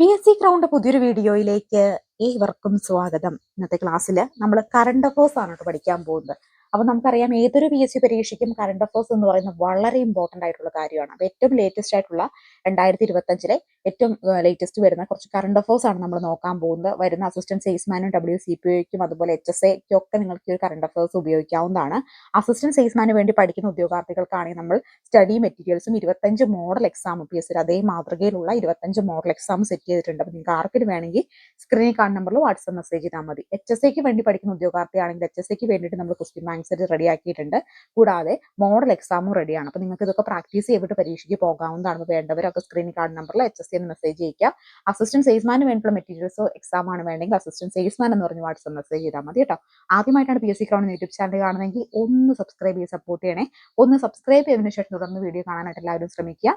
P S C crowned പുതിയൊരു വീഡിയോയിലേക്ക് ഏവർക്കും സ്വാഗതം. ഇന്നത്തെ ക്ലാസ്സിൽ നമ്മൾ കറണ്ട് അഫേഴ്സ് ആണ് പഠിക്കാൻ പോകുന്നത്. അപ്പൊ നമുക്കറിയാം ഏതൊരു പി എസ് സി പരീക്ഷയ്ക്കും കറണ്ട് അഫേഴ്സ് എന്ന് പറയുന്നത് വളരെ ഇമ്പോർട്ടന്റ് ആയിട്ടുള്ള കാര്യമാണ്. അപ്പൊ ഏറ്റവും ലേറ്റസ്റ്റ് ആയിട്ടുള്ള രണ്ടായിരത്തി ഇരുപത്തഞ്ചിലെ ഏറ്റവും ലേറ്റസ്റ്റ് വരുന്ന കുറച്ച് കറണ്ട് അഫേഴ്സ് ആണ് നമ്മൾ നോക്കാൻ പോകുന്നത്. വരുന്ന അസിസ്റ്റന്റ് സെയിൽസ്മാനും ഡബ്ല്യു സി പി ഒക്കും അതുപോലെ എച്ച് എസ് എക്കും ഒക്കെ നിങ്ങൾക്ക് ഒരു കറണ്ട് അഫേഴ്സ് ഉപയോഗിക്കാവുന്നതാണ്. അസിസ്റ്റന്റ് സെയിൽസ്മാന് വേണ്ടി പഠിക്കുന്ന ഉദ്യോഗാർത്ഥികൾക്കാണെങ്കിൽ നമ്മൾ സ്റ്റഡി മെറ്റീരിയൽസും ഇരുപത്തഞ്ച് മോഡൽ എക്സാം പി എസ് അതേ മാതൃകയിലുള്ള ഇരുപത്തഞ്ച് മോഡൽ എക്സാം സെറ്റ് ചെയ്തിട്ടുണ്ട്. അപ്പോൾ നിങ്ങൾക്ക് ആർക്കിന് വേണമെങ്കിൽ സ്ക്രീനിൽ കാണുന്ന നമ്പറിൽ വാട്സ്ആപ്പ് മെസ്സേജ് ചെയ്താൽ മതി. എച്ച് എസ് എക്ക് വേണ്ടി പഠിക്കുന്ന ഉദ്യോഗാർത്ഥിയാണെങ്കിൽ എച്ച് എസ് എക്ക് വേണ്ടിയിട്ട് നമ്മൾ ക്വസ്റ്റ്യൻ ബാങ്ക്സ് റെഡി ആക്കിയിട്ടുണ്ട് കൂടാതെ മോഡൽ എക്സാമും റെഡിയാണ് അപ്പോൾ നിങ്ങൾക്ക് ഇതൊക്കെ പ്രാക്ടീസ് ചെയ്തിട്ട് പരീക്ഷയ്ക്ക് പോകാവുന്നതാണ്. വേണ്ടവരൊക്കെ സ്ക്രീനിൽ കാണുന്ന നമ്പറിൽ എച്ച് എസ് എന്ന് മെസ്സേജ് ചെയ്യുക അസിസ്റ്റന്റ് സെയിൽസ്മാന് വേണ്ടിയുള്ള മെറ്റീരിയൽസോ എക്സാമാണ് ആണ് വേണമെങ്കിൽ അസിസ്റ്റന്റ് സെയിൽസ്മാൻ എന്ന് പറഞ്ഞ് വാട്സ്ആപ്പ് മെസ്സേജ് ചെയ്താൽ മതി കേട്ടോ. ആദ്യമായിട്ടാണ് പി എസ് സി ക്രൗണ്ട് യൂട്യൂബ് ചാനൽ കാണുന്നതെങ്കിൽ ഒന്ന് സബ്സ്ക്രൈബ് ചെയ്ത് സപ്പോർട്ട് ചെയ്യണേ. ഒന്ന് സബ്സ്ക്രൈബ് ചെയ്തതിനു ശേഷം തുടർന്ന് വീഡിയോ കാണാനായിട്ട് എല്ലാവരും ശ്രമിക്കുക.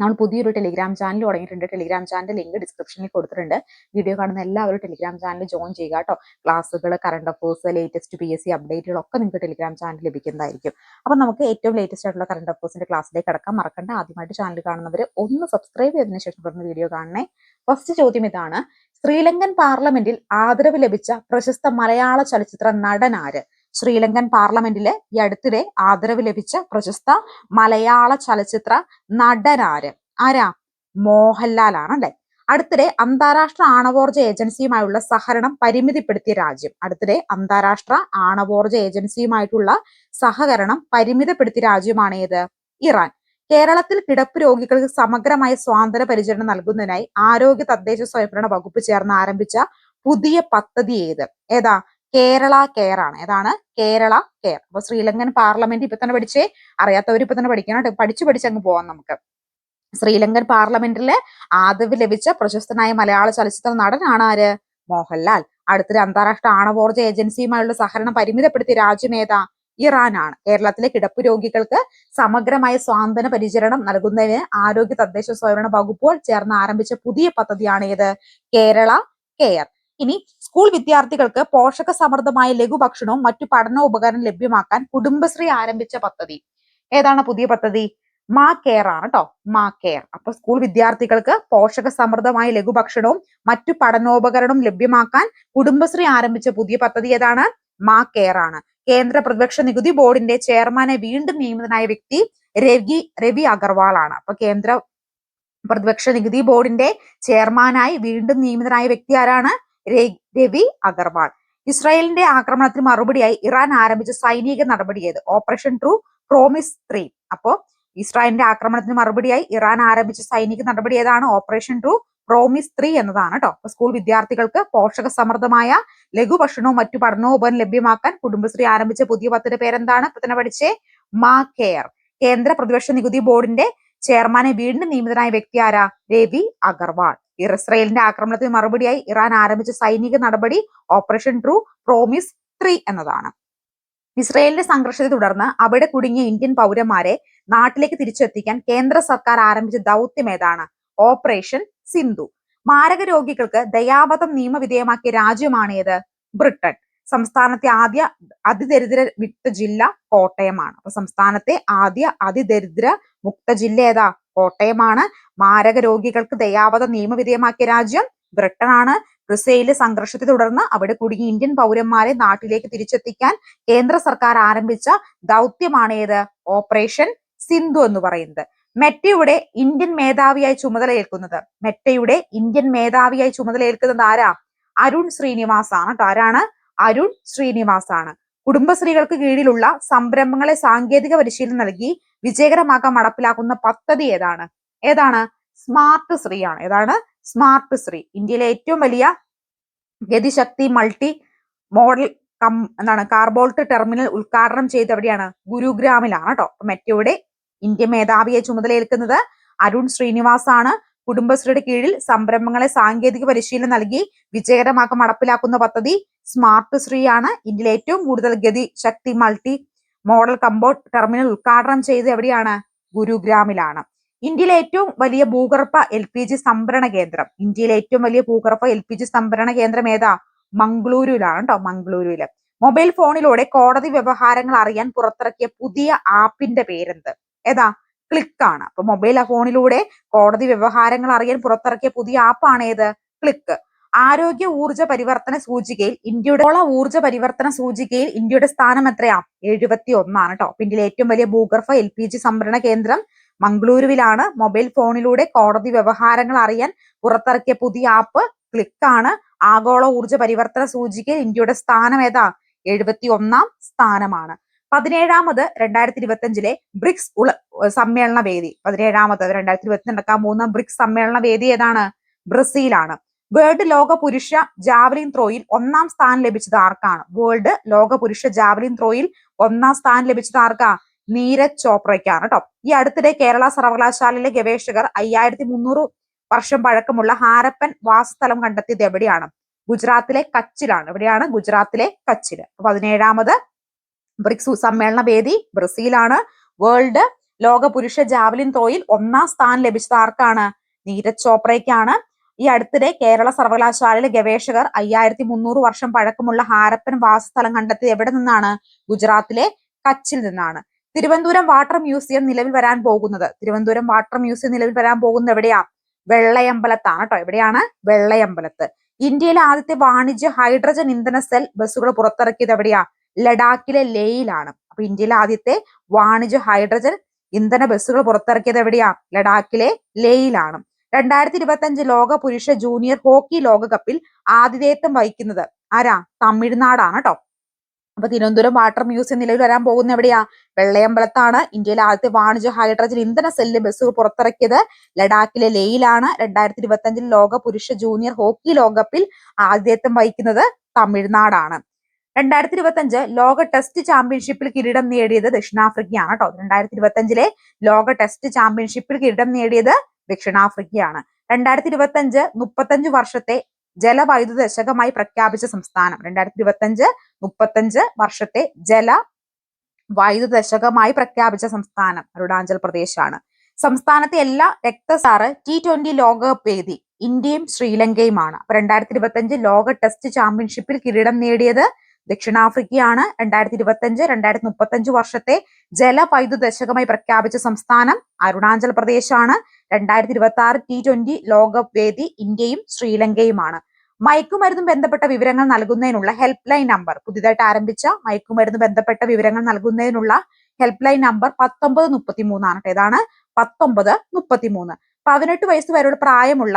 നമ്മൾ പുതിയൊരു ടെലിഗ്രാം ചാനൽ തുടങ്ങിയിട്ടുണ്ട്. ടെലിഗ്രാം ചാനൽ ലിങ്ക് ഡിസ്ക്രിപ്ഷനിൽ കൊടുത്തിട്ടുണ്ട്. വീഡിയോ കാണുന്ന എല്ലാവരും ടെലിഗ്രാം ചാനൽ ജോയിൻ ചെയ്യുക കേട്ടോ. ക്ലാസ്സുകൾ current affairs latest P S C അപ്ഡേറ്റുകളൊക്കെ നിങ്ങൾക്ക് ടെലിഗ്രാം ചാനൽ ലഭിക്കുന്നതായിരിക്കും. അപ്പം നമുക്ക് ഏറ്റവും ലേറ്റസ്റ്റ് ആയിട്ടുള്ള കറണ്ട് അഫേഴ്സിന്റെ ക്ലാസ്സിലേക്ക് കിടക്കാം. മറക്കണ്ട. ആദ്യമായിട്ട് ചാനൽ കാണുന്നവർ ഒന്ന് സബ്സ്ക്രൈബ് ചെയ്തതിനു ശേഷം തുടർന്ന് വീഡിയോ കാണണേ. ഫസ്റ്റ് ചോദ്യം ഇതാണ്. ശ്രീലങ്കൻ പാർലമെന്റിൽ ആദരവ് ലഭിച്ച പ്രശസ്ത മലയാള ചലച്ചിത്ര നടനാര് ശ്രീലങ്കൻ പാർലമെന്റിലെ ഈ അടുത്തിടെ ആദരവ് ലഭിച്ച പ്രശസ്ത മലയാള ചലച്ചിത്ര നടനാര്? ആരാ? മോഹൻലാൽ ആണ് അല്ലെ അടുത്തിടെ അന്താരാഷ്ട്ര ആണവോർജ ഏജൻസിയുമായുള്ള സഹകരണം പരിമിതപ്പെടുത്തിയ രാജ്യം. അടുത്തിടെ അന്താരാഷ്ട്ര ആണവോർജ ഏജൻസിയുമായിട്ടുള്ള സഹകരണം പരിമിതപ്പെടുത്തിയ രാജ്യമാണ് ഏത്? ഇറാൻ. കേരളത്തിൽ കിടപ്പ് രോഗികൾക്ക് സമഗ്രമായ സ്വാതന്ത്ര്യ പരിചരണം നൽകുന്നതിനായി ആരോഗ്യ തദ്ദേശ സ്വയംഭരണ വകുപ്പ് ചേർന്ന് ആരംഭിച്ച പുതിയ പദ്ധതി ഏത്? ഏതാ? കേരള കെയർ ആണ്. ഏതാണ്? കേരള കെയർ. അപ്പൊ ശ്രീലങ്കൻ പാർലമെന്റ് ഇപ്പൊ തന്നെ പഠിച്ചേ? അറിയാത്തവർ ഇപ്പൊ തന്നെ പഠിക്കണം പഠിച്ചു പഠിച്ചങ്ങ് പോവാം നമുക്ക്. ശ്രീലങ്കൻ പാർലമെന്റിലെ ആദവ് ലഭിച്ച പ്രശസ്തനായ മലയാള ചലച്ചിത്ര നടനാണ് ആര്? മോഹൻലാൽ. അടുത്തൊരു അന്താരാഷ്ട്ര ആണവോർജ ഏജൻസിയുമായുള്ള സഹകരണം പരിമിതപ്പെടുത്തിയ രാജ്യം ഏതാ ഇറാനാണ്. കേരളത്തിലെ കിടപ്പ് രോഗികൾക്ക് സമഗ്രമായ സ്വാന്തന പരിചരണം നൽകുന്നതിന് ആരോഗ്യ തദ്ദേശ സ്വയംഭരണ വകുപ്പുകൾ ചേർന്ന് ആരംഭിച്ച പുതിയ പദ്ധതിയാണ് ഏത്? കേരള കെയർ. ഇനി സ്കൂൾ വിദ്യാർത്ഥികൾക്ക് പോഷക സമൃദ്ധമായ ലഘുഭക്ഷണവും മറ്റു പഠനോപകരണം ലഭ്യമാക്കാൻ കുടുംബശ്രീ ആരംഭിച്ച പദ്ധതി. ഏതാണ് പുതിയ പദ്ധതി? മാ കെയർ ആണ് കേട്ടോ മാ കെയർ. അപ്പൊ സ്കൂൾ വിദ്യാർത്ഥികൾക്ക് പോഷക സമൃദ്ധമായ ലഘുഭക്ഷണവും മറ്റു പഠനോപകരണവും ലഭ്യമാക്കാൻ കുടുംബശ്രീ ആരംഭിച്ച പുതിയ പദ്ധതി ഏതാണ്? മാ കെയർ ആണ്. കേന്ദ്ര പ്രതിപക്ഷ നികുതി ബോർഡിന്റെ ചെയർമാനെ വീണ്ടും നിയമിതനായ വ്യക്തി രവി രവി അഗർവാൾ ആണ്. അപ്പൊ കേന്ദ്ര പ്രതിപക്ഷ നികുതി ബോർഡിന്റെ ചെയർമാനായി വീണ്ടും നിയമിതനായ വ്യക്തി ആരാണ്? രവി അഗർവാൾ. ഇസ്രായേലിന്റെ ആക്രമണത്തിന് മറുപടിയായി ഇറാൻ ആരംഭിച്ച സൈനിക നടപടി ഏത്? Operation true promise three. അപ്പോ ഇസ്രായേലിന്റെ ആക്രമണത്തിന് മറുപടിയായി ഇറാൻ ആരംഭിച്ച സൈനിക നടപടി ഏതാണ്? ഓപ്പറേഷൻ ട്രൂ പ്രോമിസ് ത്രീ എന്നതാണ് കേട്ടോ സ്കൂൾ വിദ്യാർത്ഥികൾക്ക് പോഷക സമൃദ്ധമായ ലഘുഭക്ഷണവും മറ്റു പഠനോപകരണം ലഭ്യമാക്കാൻ കുടുംബശ്രീ ആരംഭിച്ച പുതിയ പത്തിന്റെ പേരെന്താണ്? ഇപ്പൊ തന്നെ പഠിച്ചേ മാ കെയർ. കേന്ദ്ര പ്രതിപക്ഷ നികുതി ബോർഡിന്റെ ചെയർമാനെ വീണ്ടും നിയമിതനായ വ്യക്തി ആരാ? രവി അഗർവാൾ. ഇസ്രയേലിന്റെ ആക്രമണത്തിന് മറുപടിയായി ഇറാൻ ആരംഭിച്ച സൈനിക നടപടി ഓപ്പറേഷൻ ട്രൂ പ്രോമിസ് ത്രീ എന്നതാണ്. ഇസ്രയേലിന്റെ സംഘർഷത്തെ തുടർന്ന് അവിടെ കുടുങ്ങിയ ഇന്ത്യൻ പൗരന്മാരെ നാട്ടിലേക്ക് തിരിച്ചെത്തിക്കാൻ കേന്ദ്ര സർക്കാർ ആരംഭിച്ച ദൗത്യം ഏതാണ്? ഓപ്പറേഷൻ സിന്ധു. മാരക രോഗികൾക്ക് ദയാവധം നിയമവിധേയമാക്കിയ രാജ്യമാണ് ഏത്? ബ്രിട്ടൻ. സംസ്ഥാനത്തെ ആദ്യ അതിദരിദ്ര വിട്ട ജില്ല കോട്ടയമാണ്. അപ്പൊ സംസ്ഥാനത്തെ ആദ്യ അതിദരിദ്ര മുക്ത ജില്ല ഏതാ? കോട്ടയമാണ്. മാരക രോഗികൾക്ക് ദയാവധ നിയമവിധേയമാക്കിയ രാജ്യം ബ്രിട്ടനാണ്. ബ്രിസയിലെ സംഘർഷത്തെ തുടർന്ന് അവിടെ കുടുങ്ങിയ ഇന്ത്യൻ പൗരന്മാരെ നാട്ടിലേക്ക് തിരിച്ചെത്തിക്കാൻ കേന്ദ്ര സർക്കാർ ആരംഭിച്ച ദൗത്യമാണ് ഏത്? ഓപ്പറേഷൻ സിന്ധു എന്ന് പറയുന്നത്. മെറ്റയുടെ ഇന്ത്യൻ മേധാവിയായി ചുമതലയേൽക്കുന്നത് മെറ്റയുടെ ഇന്ത്യൻ മേധാവിയായി ചുമതലയേൽക്കുന്നത് ആരാ? അരുൺ ശ്രീനിവാസ് ആണ് ആരാണ്? അരുൺ ശ്രീനിവാസ് ആണ് കുടുംബശ്രീകൾക്ക് കീഴിലുള്ള സംരംഭങ്ങളെ സാങ്കേതിക പരിശീലനം നൽകി വിജയകരമാക്കാൻ നടപ്പിലാക്കുന്ന പദ്ധതി ഏതാണ്? ഏതാണ്? സ്മാർട്ട് ശ്രീ ആണ് ഏതാണ്? സ്മാർട്ട് ശ്രീ. ഇന്ത്യയിലെ ഏറ്റവും വലിയ ഗതിശക്തി മൾട്ടി മോഡൽ കം എന്താണ്? കാർബോൾട്ട് ടെർമിനൽ ഉദ്ഘാടനം ചെയ്ത് എവിടെയാണ് ഗുരുഗ്രാമിലാണ് കേട്ടോ. മെറ്റയുടെ ഇന്ത്യ മേധാവിയെ ചുമതലയേൽക്കുന്നത് അരുൺ ശ്രീനിവാസ് ആണ് കുടുംബശ്രീയുടെ കീഴിൽ സംരംഭങ്ങളെ സാങ്കേതിക പരിശീലനം നൽകി വിജയകരമാക്കാൻ നടപ്പിലാക്കുന്ന പദ്ധതി സ്മാർട്ട് ശ്രീ ആണ്. ഇന്ത്യയിലെ ഏറ്റവും കൂടുതൽ ഗതി ശക്തി മൾട്ടി മോഡൽ കമ്പോർട്ട് ടെർമിനൽ ഉദ്ഘാടനം ചെയ്ത് എവിടെയാണ്? ഗുരുഗ്രാമിലാണ്. ഇന്ത്യയിലെ ഏറ്റവും വലിയ ഭൂഗർഭ എൽ പി ജി സംഭരണ കേന്ദ്രം. ഇന്ത്യയിലെ ഏറ്റവും വലിയ ഭൂഗർഭ എൽ പി ജി സംഭരണ കേന്ദ്രം ഏതാ? മംഗളൂരുവിലാണ് കേട്ടോ മംഗളൂരുവിൽ മൊബൈൽ ഫോണിലൂടെ കോടതി വ്യവഹാരങ്ങൾ അറിയാൻ പുറത്തിറക്കിയ പുതിയ ആപ്പിന്റെ പേരെന്ത്? ഏതാ? ക്ലിക്ക് ആണ്. അപ്പൊ മൊബൈൽ ഫോണിലൂടെ കോടതി വ്യവഹാരങ്ങൾ അറിയാൻ പുറത്തിറക്കിയ പുതിയ ആപ്പാണ് ഏത്? ക്ലിക്ക്. ആരോഗ്യ ഊർജ പരിവർത്തന സൂചികയിൽ ഇന്ത്യയുടെ ഓള ഊർജ പരിവർത്തന സൂചികയിൽ ഇന്ത്യയുടെ സ്ഥാനം എത്രയാ? എഴുപത്തി ഒന്നാണ് കേട്ടോ ഇന്ത്യയിലെ ഏറ്റവും വലിയ ഭൂഗർഭ എൽ പി ജി സംഭരണ കേന്ദ്രം മംഗളൂരുവിലാണ് മൊബൈൽ ഫോണിലൂടെ കോടതി വ്യവഹാരങ്ങൾ അറിയാൻ പുറത്തിറക്കിയ പുതിയ ആപ്പ് ക്ലിക്കാണ് ആഗോള ഊർജ പരിവർത്തന സൂചികയിൽ ഇന്ത്യയുടെ സ്ഥാനം ഏതാ? എഴുപത്തി ഒന്നാം സ്ഥാനമാണ്. പതിനേഴാമത് രണ്ടായിരത്തി ഇരുപത്തി അഞ്ചിലെ ബ്രിക്സ് ഉള സമ്മേളന വേദി. പതിനേഴാമത് രണ്ടായിരത്തി ഇരുപത്തി നടക്കാൻ പോകുന്ന ബ്രിക്സ് സമ്മേളന വേദി ഏതാണ്? ബ്രസീലാണ്. വേൾഡ് ലോക പുരുഷ ജാവലിൻ ത്രോയിൽ ഒന്നാം സ്ഥാനം ലഭിച്ചത് ആർക്കാണ്? വേൾഡ് ലോക പുരുഷ ജാവലിൻ ത്രോയിൽ ഒന്നാം സ്ഥാനം ലഭിച്ചത് ആർക്കാ? നീരജ് ചോപ്രയ്ക്കാണ് കേട്ടോ ഈ അടുത്തിടെ കേരള സർവകലാശാലയിലെ ഗവേഷകർ അയ്യായിരത്തി മുന്നൂറ് വർഷം പഴക്കമുള്ള ഹാരപ്പൻ വാസസ്ഥലം കണ്ടെത്തിയത് എവിടെയാണ്? ഗുജറാത്തിലെ കച്ചിലാണ്. എവിടെയാണ്? ഗുജറാത്തിലെ കച്ചിൽ പതിനേഴാമത് ബ്രിക്സ് സമ്മേളന വേദി ബ്രസീലാണ്. വേൾഡ് ലോക പുരുഷ ജാവലിൻ ത്രോയിൽ ഒന്നാം സ്ഥാനം ലഭിച്ചത് ആർക്കാണ്? നീരജ് ചോപ്രയ്ക്കാണ്. ഈ അടുത്തിടെ കേരള സർവകലാശാലയിലെ ഗവേഷകർ അയ്യായിരത്തി മുന്നൂറ് വർഷം പഴക്കമുള്ള ഹാരപ്പൻ വാസസ്ഥലം കണ്ടെത്തിയത് എവിടെ നിന്നാണ്? ഗുജറാത്തിലെ കച്ചിൽ നിന്നാണ്. തിരുവനന്തപുരം വാട്ടർ മ്യൂസിയം നിലവിൽ വരാൻ പോകുന്നത്. തിരുവനന്തപുരം വാട്ടർ മ്യൂസിയം നിലവിൽ വരാൻ പോകുന്നത് എവിടെയാ? വെള്ളയമ്പലത്താണ് കേട്ടോ. എവിടെയാണ്? വെള്ളയമ്പലത്ത്. ഇന്ത്യയിലെ ആദ്യത്തെ വാണിജ്യ ഹൈഡ്രജൻ ഇന്ധന സെൽ ബസ്സുകൾ പുറത്തിറക്കിയത് എവിടെയാ? ലഡാക്കിലെ ലേയിലാണ്. അപ്പൊ ഇന്ത്യയിലെ ആദ്യത്തെ വാണിജ്യ ഹൈഡ്രജൻ ഇന്ധന ബസ്സുകൾ പുറത്തിറക്കിയത് എവിടെയാ? ലഡാക്കിലെ ലേയിലാണ്. രണ്ടായിരത്തി ഇരുപത്തി അഞ്ച് ലോക പുരുഷ ജൂനിയർ ഹോക്കി ലോകകപ്പിൽ ആതിഥേയത്വം വഹിക്കുന്നത് ആരാ? തമിഴ്നാടാണ് കേട്ടോ അപ്പൊ തിരുവനന്തപുരം വാട്ടർ മ്യൂസിയം നിലവിൽ വരാൻ പോകുന്ന എവിടെയാ? വെള്ളയമ്പലത്താണ്. ഇന്ത്യയിലെ ആദ്യത്തെ വാണിജ്യ ഹൈഡ്രജൻ ഇന്ധന സെല്ല് ബസ്സുകൾ പുറത്തിറക്കിയത് ലഡാക്കിലെ ലേയിലാണ്. രണ്ടായിരത്തി ഇരുപത്തി ലോക പുരുഷ ജൂനിയർ ഹോക്കി ലോകകപ്പിൽ ആതിഥേയത്വം വഹിക്കുന്നത് തമിഴ്നാടാണ്. രണ്ടായിരത്തി ഇരുപത്തി അഞ്ച് ലോക ടെസ്റ്റ് ചാമ്പ്യൻഷിപ്പിൽ കിരീടം നേടിയത് ദക്ഷിണാഫ്രിക്കയാണ് കേട്ടോ രണ്ടായിരത്തി ഇരുപത്തി അഞ്ചിലെ ലോക ടെസ്റ്റ് ചാമ്പ്യൻഷിപ്പിൽ കിരീടം നേടിയത് ദക്ഷിണാഫ്രിക്കയാണ്. രണ്ടായിരത്തി ഇരുപത്തി അഞ്ച് മുപ്പത്തഞ്ച് വർഷത്തെ ജലവൈദ്യുത ദശകമായി പ്രഖ്യാപിച്ച സംസ്ഥാനം. രണ്ടായിരത്തി ഇരുപത്തി അഞ്ച് മുപ്പത്തഞ്ച് വർഷത്തെ ജല വൈദ്യുത ദശകമായി പ്രഖ്യാപിച്ച സംസ്ഥാനം അരുണാചൽ പ്രദേശാണ്. സംസ്ഥാനത്തെ എല്ലാ രക്തസാറ് ടി ട്വന്റി ലോകകപ്പ് വേദി ഇന്ത്യയും ശ്രീലങ്കയുമാണ്. അപ്പൊ രണ്ടായിരത്തി ഇരുപത്തി അഞ്ച് ലോക ടെസ്റ്റ് ചാമ്പ്യൻഷിപ്പിൽ കിരീടം നേടിയത് ദക്ഷിണാഫ്രിക്കയാണ്. രണ്ടായിരത്തി ഇരുപത്തി അഞ്ച് രണ്ടായിരത്തി മുപ്പത്തി അഞ്ച് വർഷത്തെ ജലവൈദ്യുത ദശകമായി പ്രഖ്യാപിച്ച സംസ്ഥാനം അരുണാചൽ പ്രദേശാണ്. രണ്ടായിരത്തി ഇരുപത്തി ആറ് ടി ട്വന്റി ലോകകപ്പ് വേദി ഇന്ത്യയും ശ്രീലങ്കയുമാണ്. മയക്കുമരുന്നും ബന്ധപ്പെട്ട വിവരങ്ങൾ നൽകുന്നതിനുള്ള ഹെൽപ്പ് ലൈൻ നമ്പർ പുതിയതായിട്ട് ആരംഭിച്ച മയക്കുമരുന്ന് ബന്ധപ്പെട്ട വിവരങ്ങൾ നൽകുന്നതിനുള്ള ഹെൽപ്പ് ലൈൻ നമ്പർ പത്തൊമ്പത് മുപ്പത്തി മൂന്നാണ് ഏതാണ് പത്തൊമ്പത് മുപ്പത്തി മൂന്ന് പതിനെട്ട് വയസ്സ് വരെയുള്ള പ്രായമുള്ള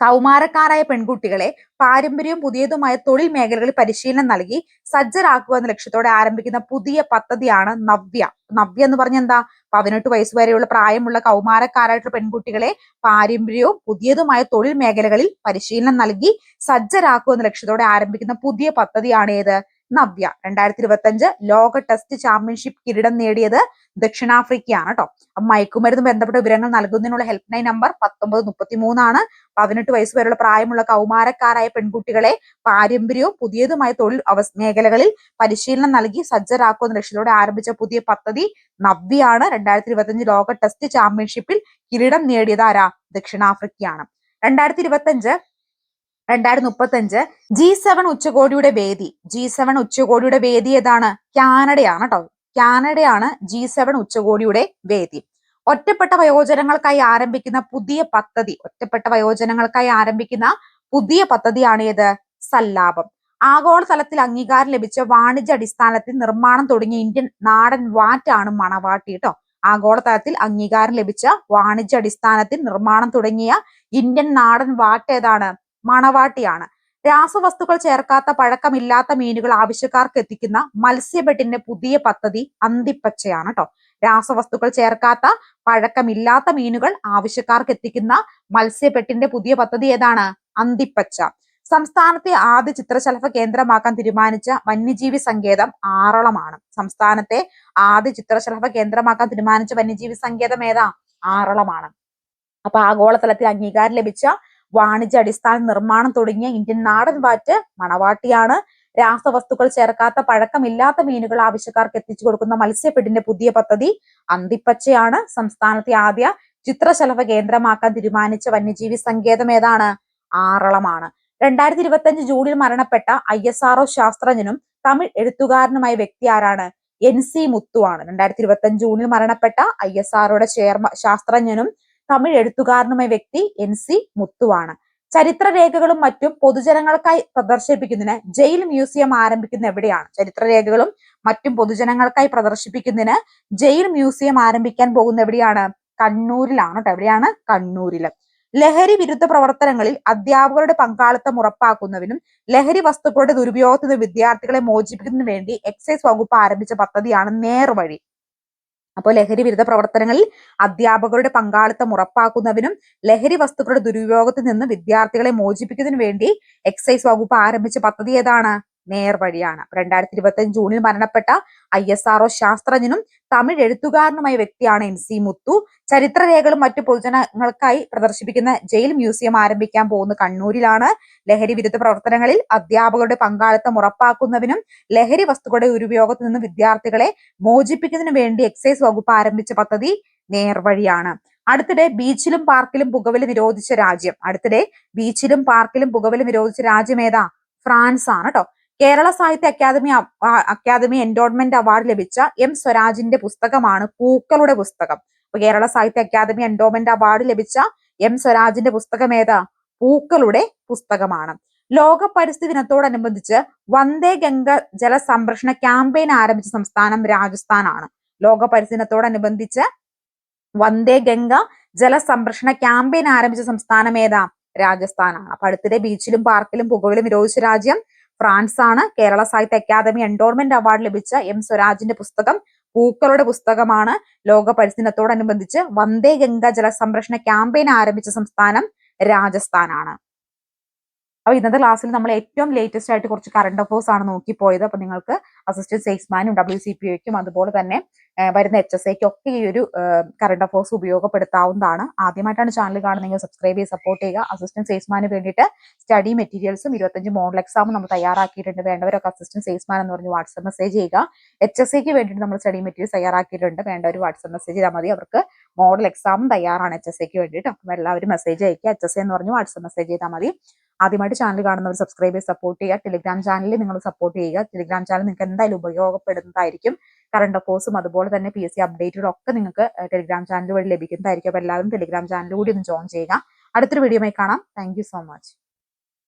കൗമാരക്കാരായ പെൺകുട്ടികളെ പാരമ്പര്യവും പുതിയതുമായ തൊഴിൽ മേഖലകളിൽ പരിശീലനം നൽകി സജ്ജരാക്കുക എന്ന ലക്ഷ്യത്തോടെ ആരംഭിക്കുന്ന പുതിയ പദ്ധതിയാണ് നവ്യ. നവ്യ എന്ന് പറഞ്ഞ എന്താ? പതിനെട്ട് വയസ്സ് വരെയുള്ള പ്രായമുള്ള കൗമാരക്കാരായിട്ടുള്ള പെൺകുട്ടികളെ പാരമ്പര്യവും പുതിയതുമായ തൊഴിൽ മേഖലകളിൽ പരിശീലനം നൽകി സജ്ജരാക്കുക എന്ന ലക്ഷ്യത്തോടെ ആരംഭിക്കുന്ന പുതിയ പദ്ധതിയാണ് ഏത്? നവ്യ. രണ്ടായിരത്തി ഇരുപത്തി അഞ്ച് ലോക ടെസ്റ്റ് ചാമ്പ്യൻഷിപ്പ് കിരീടം നേടിയത് ദക്ഷിണാഫ്രിക്കയാണ് കേട്ടോ മയക്കുമരുന്ന് ബന്ധപ്പെട്ട വിവരങ്ങൾ നൽകുന്നതിനുള്ള ഹെൽപ്പ് ലൈൻ നമ്പർ പത്തൊമ്പത് മുപ്പത്തി മൂന്നാണ് പതിനെട്ട് വയസ്സ് വരെയുള്ള പ്രായമുള്ള കൗമാരക്കാരായ പെൺകുട്ടികളെ പാരമ്പര്യവും പുതിയതുമായ തൊഴിൽ അവ മേഖലകളിൽ പരിശീലനം നൽകി സജ്ജരാക്കുന്ന ലക്ഷ്യത്തോടെ ആരംഭിച്ച പുതിയ പദ്ധതി നവ്യാണ് രണ്ടായിരത്തി ഇരുപത്തി അഞ്ച് ലോക ടെസ്റ്റ് ചാമ്പ്യൻഷിപ്പിൽ കിരീടം നേടിയത് ആരാ? ദക്ഷിണാഫ്രിക്കയാണ്. രണ്ടായിരത്തി ഇരുപത്തി അഞ്ച് രണ്ടായിരത്തി മുപ്പത്തി അഞ്ച് ജി സെവൻ ഉച്ചകോടിയുടെ വേദി. ജി സെവൻ ഉച്ചകോടിയുടെ വേദി ഏതാണ്? കാനഡയാണ് കേട്ടോ കാനഡയാണ് ജി സെവൻ ഉച്ചകോടിയുടെ വേദി. ഒറ്റപ്പെട്ട വയോജനങ്ങൾക്കായി ആരംഭിക്കുന്ന പുതിയ പദ്ധതി ഒറ്റപ്പെട്ട വയോജനങ്ങൾക്കായി ആരംഭിക്കുന്ന പുതിയ പദ്ധതിയാണ് ഏത്? സല്ലാപം. ആഗോളതലത്തിൽ അംഗീകാരം ലഭിച്ച വാണിജ്യ അടിസ്ഥാനത്തിൽ നിർമ്മാണം തുടങ്ങിയ ഇന്ത്യൻ നാടൻ വാറ്റാണ് മണവാട്ടി കേട്ടോ ആഗോളതലത്തിൽ അംഗീകാരം ലഭിച്ച വാണിജ്യ അടിസ്ഥാനത്തിൽ നിർമ്മാണം തുടങ്ങിയ ഇന്ത്യൻ നാടൻ വാറ്റ് ഏതാണ്? മണവാട്ടിയാണ്. രാസവസ്തുക്കൾ ചേർക്കാത്ത പഴക്കമില്ലാത്ത മീനുകൾ ആവശ്യക്കാർക്ക് എത്തിക്കുന്ന മത്സ്യബെഡിന്റെ പുതിയ പദ്ധതി അന്തിപ്പച്ചയാണ് കേട്ടോ രാസവസ്തുക്കൾ ചേർക്കാത്ത പഴക്കമില്ലാത്ത മീനുകൾ ആവശ്യക്കാർക്ക് എത്തിക്കുന്ന മത്സ്യബെഡിന്റെ പുതിയ പദ്ധതി ഏതാണ്? അന്തിപ്പച്ച. സംസ്ഥാനത്തെ ആദ്യ ചിത്രശലഭ കേന്ദ്രമാക്കാൻ തീരുമാനിച്ച വന്യജീവി സങ്കേതം ആറളമാണ്. സംസ്ഥാനത്തെ ആദ്യ ചിത്രശലഭ കേന്ദ്രമാക്കാൻ തീരുമാനിച്ച വന്യജീവി സങ്കേതം ഏതാ? ആറളമാണ്. അപ്പൊ ആഗോളതലത്തിൽ അംഗീകാരം ലഭിച്ച വാണിജ്യ അടിസ്ഥാന നിർമ്മാണം തുടങ്ങിയ ഇന്ത്യൻ നാടൻ വാറ്റ് മണവാട്ടിയാണ്. രാസവസ്തുക്കൾ ചേർക്കാത്ത പഴക്കമില്ലാത്ത മീനുകൾ ആവശ്യക്കാർക്ക് എത്തിച്ചു കൊടുക്കുന്ന മത്സ്യഫെഡിന്റെ പുതിയ പദ്ധതി അന്തിപ്പച്ചയാണ്. സംസ്ഥാനത്തെ ആദ്യ ചിത്രശലഭ കേന്ദ്രമാക്കാൻ തീരുമാനിച്ച വന്യജീവി സങ്കേതം ഏതാണ്? ആറളമാണ്. രണ്ടായിരത്തി ഇരുപത്തി അഞ്ച് ജൂണിൽ മരണപ്പെട്ട ഐ എസ് ആർഒ ശാസ്ത്രജ്ഞനും തമിഴ് എഴുത്തുകാരനുമായ വ്യക്തി ആരാണ്? എൻ സി മുത്തു ആണ് രണ്ടായിരത്തി ഇരുപത്തി അഞ്ച് ജൂണിൽ മരണപ്പെട്ട ഐ എസ് ആർഒയുടെ ശാസ്ത്രജ്ഞനും തമിഴ് എഴുത്തുകാരനുമായ വ്യക്തി എൻ സി മുത്തുവാണ്. ചരിത്രരേഖകളും മറ്റും പൊതുജനങ്ങൾക്കായി പ്രദർശിപ്പിക്കുന്നതിന് ജയിൽ മ്യൂസിയം ആരംഭിക്കുന്ന എവിടെയാണ്? ചരിത്രരേഖകളും മറ്റും പൊതുജനങ്ങൾക്കായി പ്രദർശിപ്പിക്കുന്നതിന് ജയിൽ മ്യൂസിയം ആരംഭിക്കാൻ പോകുന്ന എവിടെയാണ്? കണ്ണൂരിലാണ് കേട്ടോ എവിടെയാണ്? കണ്ണൂരിൽ ലഹരി വിരുദ്ധ പ്രവർത്തനങ്ങളിൽ അധ്യാപകരുടെ പങ്കാളിത്തം ഉറപ്പാക്കുന്നതിനും ലഹരി വസ്തുക്കളുടെ ദുരുപയോഗത്തിൽ നിന്ന് വിദ്യാർത്ഥികളെ മോചിപ്പിക്കുന്നതിനു വേണ്ടി എക്സൈസ് വകുപ്പ് ആരംഭിച്ച പദ്ധതിയാണ് നേർവഴി. അപ്പോൾ ലഹരി വിരുദ്ധ പ്രവർത്തനങ്ങളിൽ അധ്യാപകരുടെ പങ്കാളിത്തം ഉറപ്പാക്കുന്നതിനും ലഹരി വസ്തുക്കളുടെ ദുരുപയോഗത്തിൽ നിന്ന് വിദ്യാർത്ഥികളെ മോചിപ്പിക്കുന്നതിനു വേണ്ടി എക്സൈസ് വകുപ്പ് ആരംഭിച്ച പദ്ധതി ഏതാണ്? നേർവഴിയാണ് രണ്ടായിരത്തി ഇരുപത്തി അഞ്ച് ജൂണിൽ മരണപ്പെട്ട ഐ എസ് ആർഒ ശാസ്ത്രജ്ഞനും തമിഴ് എഴുത്തുകാരനുമായ വ്യക്തിയാണ് എൻ സി മുത്തു. ചരിത്രരേഖകളും മറ്റു പൊതുജനങ്ങൾക്കായി പ്രദർശിപ്പിക്കുന്ന ജയിൽ മ്യൂസിയം ആരംഭിക്കാൻ പോകുന്ന കണ്ണൂരിലാണ് ലഹരി വിരുദ്ധ പ്രവർത്തനങ്ങളിൽ അധ്യാപകരുടെ പങ്കാളിത്തം ഉറപ്പാക്കുന്നതിനും ലഹരി വസ്തുക്കളുടെ ദുരുപയോഗത്തിൽ നിന്ന് വിദ്യാർത്ഥികളെ മോചിപ്പിക്കുന്നതിനു വേണ്ടി എക്സൈസ് വകുപ്പ് ആരംഭിച്ച പദ്ധതി നേർവഴിയാണ് അടുത്തിടെ ബീച്ചിലും പാർക്കിലും പുകവലി നിരോധിച്ച രാജ്യം. അടുത്തിടെ ബീച്ചിലും പാർക്കിലും പുകവലി നിരോധിച്ച രാജ്യം ഏതാ? ഫ്രാൻസ് ആണ് കേട്ടോ കേരള സാഹിത്യ അക്കാദമി അക്കാദമി എൻഡോൺമെന്റ് അവാർഡ് ലഭിച്ച എം സ്വരാജിന്റെ പുസ്തകമാണ് പൂക്കളുടെ പുസ്തകം. അപ്പൊ കേരള സാഹിത്യ അക്കാദമി എൻഡോമെന്റ് അവാർഡ് ലഭിച്ച എം സ്വരാജിന്റെ പുസ്തകം ഏതാ? പൂക്കളുടെ പുസ്തകമാണ്. ലോക പരിസ്ഥിതി ദിനത്തോടനുബന്ധിച്ച് വന്ദേ ഗംഗ ജല സംരക്ഷണ ക്യാമ്പയിൻ ആരംഭിച്ച സംസ്ഥാനം രാജസ്ഥാനാണ്. ലോക പരിസ്ഥിതി ദിനത്തോടനുബന്ധിച്ച് വന്ദേ ഗംഗ ജല സംരക്ഷണ ക്യാമ്പയിൻ ആരംഭിച്ച സംസ്ഥാനം ഏതാ? രാജസ്ഥാനാണ്. അപ്പൊ അടുത്തിടെ ബീച്ചിലും പാർക്കിലും പുകവിലും നിരോധിച്ച രാജ്യം ഫ്രാൻസ് ആണ് കേരള സാഹിത്യ അക്കാദമി എൻഡോർമെന്റ് അവാർഡ് ലഭിച്ച എം സ്വരാജിന്റെ പുസ്തകം പൂക്കളുടെ പുസ്തകമാണ്. ലോക പരിസ്ഥിതിനത്തോടനുബന്ധിച്ച് വന്ദേ ഗംഗ ജല സംരക്ഷണ ക്യാമ്പയിൻ ആരംഭിച്ച സംസ്ഥാനം രാജസ്ഥാനാണ്. അപ്പോൾ ഇന്നത്തെ ക്ലാസ്സിൽ നമ്മൾ ഏറ്റവും ലേറ്റസ്റ്റ് ആയിട്ട് കുറച്ച് കറണ്ട് അഫേഴ്സ് ആണ് നോക്കി നോക്കിപ്പോയത്. അപ്പോൾ നിങ്ങൾക്ക് അസിസ്റ്റന്റ് സെയിൽസ്മാനും ഡബ്ല്യു സി പി ഒക്കും അതുപോലെ തന്നെ വരുന്ന എച്ച് എസ് ഐക്കും ഒക്കെ ഈ ഒരു കറണ്ട് അഫേഴ്സ് ഉപയോഗപ്പെടുത്താവുന്നതാണ്. ആദ്യമായിട്ടാണ് ചാനൽ കാണുന്നതെങ്കിൽ സബ്സ്ക്രൈബ് ചെയ്ത് സപ്പോർട്ട് ചെയ്യുക. അസിസ്റ്റന്റ് സെയിൽസ്മാന് വേണ്ടിയിട്ട് സ്റ്റഡി മെറ്റീരിയൽസും ഇരുപത്തഞ്ച് മോഡൽ എക്സാമും നമ്മൾ തയ്യാറാക്കിയിട്ടുണ്ട്. വേണ്ടവരൊക്കെ അസിസ്റ്റന്റ് സെയിൽസ്മാൻ എന്ന് പറഞ്ഞ് വാട്സ്ആപ്പ് മെസ്സേജ് ചെയ്യുക. എച്ച് എസ് ഐക്ക് വേണ്ടിയിട്ട് നമ്മൾ സ്റ്റഡി മെറ്റീരിയൽസ് തയ്യാറാക്കിയിട്ടുണ്ട്. വേണ്ടവർ വാട്സ്ആപ്പ് മെസ്സേജ് ചെയ്താൽ മതി. അവർക്ക് മോഡൽ എക്സാം തയ്യാറാണ് എച്ച് എസ് എക്ക് വേണ്ടിയിട്ട്. അപ്പം എല്ലാവരും മെസ്സേജ് അയക്കുക എച്ച് എസ് എന്ന് പറഞ്ഞു വാട്സ്ആപ്പ് മെസ്സേജ് ചെയ്താൽ മതി. ആദ്യമായിട്ട് ചാനൽ കാണുന്നവർ സബ്സ്ക്രൈബ് ചെയ്ത് സപ്പോർട്ട് ചെയ്യുക. ടെലിഗ്രാം ചാനലിൽ നിങ്ങൾ സപ്പോർട്ട് ചെയ്യുക. ടെലിഗ്രാം ചാനൽ നിങ്ങൾക്ക് എന്തായാലും ഉപയോഗപ്പെടുന്നതായിരിക്കും. കറണ്ട് അഫേഴ്സും അതുപോലെ തന്നെ പി എസ് സി ഒക്കെ നിങ്ങൾക്ക് ടെലിഗ്രാം ചാനൽ വഴി ലഭിക്കുന്നതായിരിക്കും. അപ്പോൾ എല്ലാവരും ടെലിഗ്രാം ചാനൽ കൂടി ഒന്ന് ജോയിൻ ചെയ്യുക. അടുത്തൊരു വീഡിയോയുമായി കാണാം. Thank so much